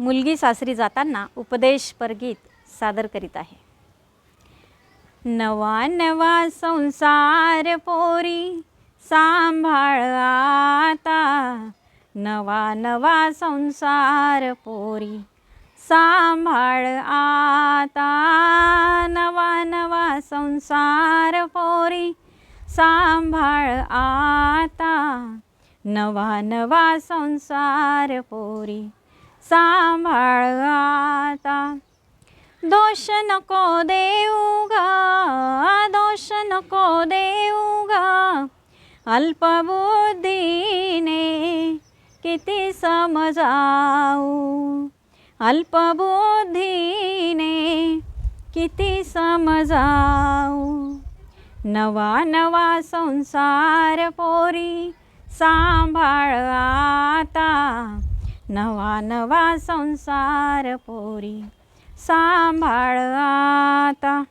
मुलगी सासरी जाताना उपदेश परगीत सादर करीत आहे. नवा नवा संसार पोरी सांभाळ आता. नवा नवा संसार पोरी सांभाळ आता. नवा नवा संसार पोरी सांभाळ आता. नवा नवा संसार पोरी सांभाळ आता दोष नको देऊ गा दोष नको देऊ गा अल्पबुद्धीने किती समजाऊ अल्पबुद्धीने किती समजाऊ नवा नवा संसार पोरी सांभाळ आता नवा नवा संसार पोरी. सांभाळ आता.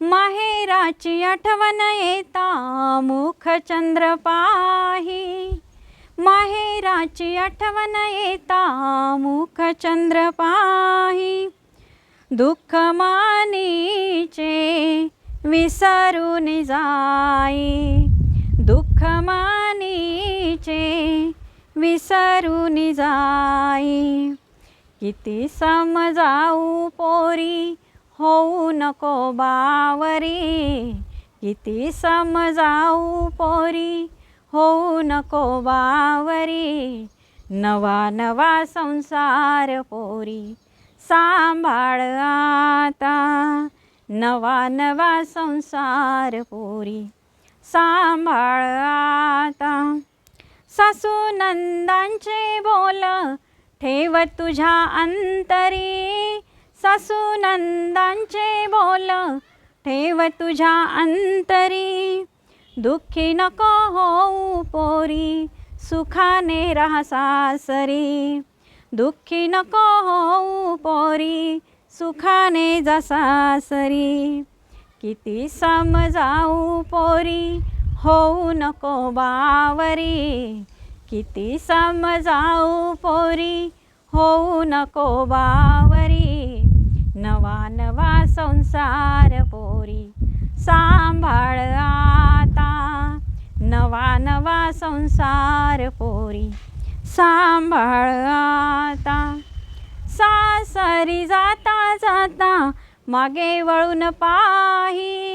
माहेराची आठवण येता मुखचंद्र पाही. माहेराची आठवण येता मुखचंद्र पाही. दुःख मानीचे विसरून जाई. विसरून जाई. किती समजाऊ पोरी होऊ नको बावरी. किती समजाऊ पोरी होऊ नको बावरी. नवा नवा संसार पोरी सांभाळ आता. नवा नवा संसार पोरी सांभाळ आता. सासू नंदांचे बोल ठेव तुझ्या अंतरी. सासू नंदांचे बोल ठेव तुझ्या अंतरी. दुःखी नको होऊ पोरी सुखाने राहा सासरी. दुःखी नको होऊ पोरी सुखाने जा सासरी. किती समजाऊ पोरी होऊ नको बावरी. किती समजाऊ पोरी. होऊ नको बावरी. नवा नवा संसार पोरी. सांभाळ आता. नवा नवा संसार पोरी. सांभाळ आता. सासरी जाता जाता मागे वळून पाही.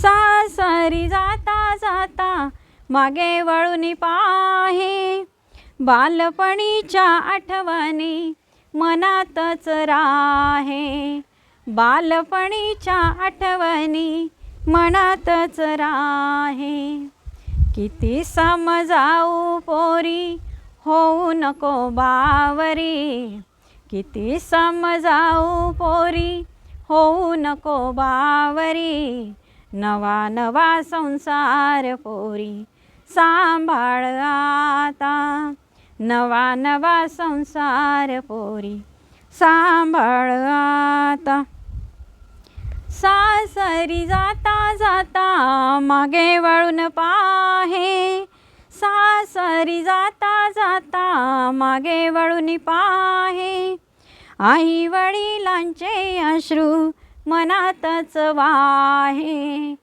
सासरी जाता जाता मागे वळून पाहे. बालपणीच्या आठवणी मनातच राहे. बालपणीच्या आठवणी मनातच राहे. किती समजाऊ पोरी होऊ नको बावरी. किती समजाऊ पोरी होऊ नको बावरी. नवा नवा संसार पोरी सांभाळ आता. नवा नवा संसार पोरी सांभाळ आता. सासरी जाता जाता मागे वळून पाहे. सासरी जाता जाता मागे वळून पाहे. आई वडिलांचे अश्रू मनातच वाहे.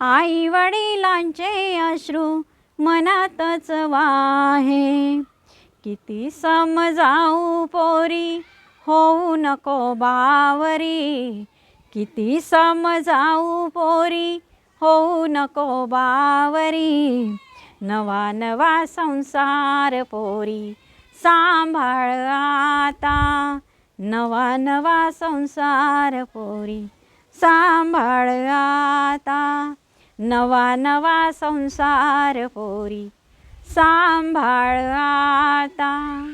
आई वडिलांचे अश्रू मनातच वाहे. किती समजाऊ पोरी होऊ नको बावरी. किती समजाऊ पोरी होऊ नको बावरी. नवा नवा संसार पोरी सांभाळ आता. नवा नवा संसार पोरी सांभाळ आता. नवा नवा संसार पोरी सांभाळ आता.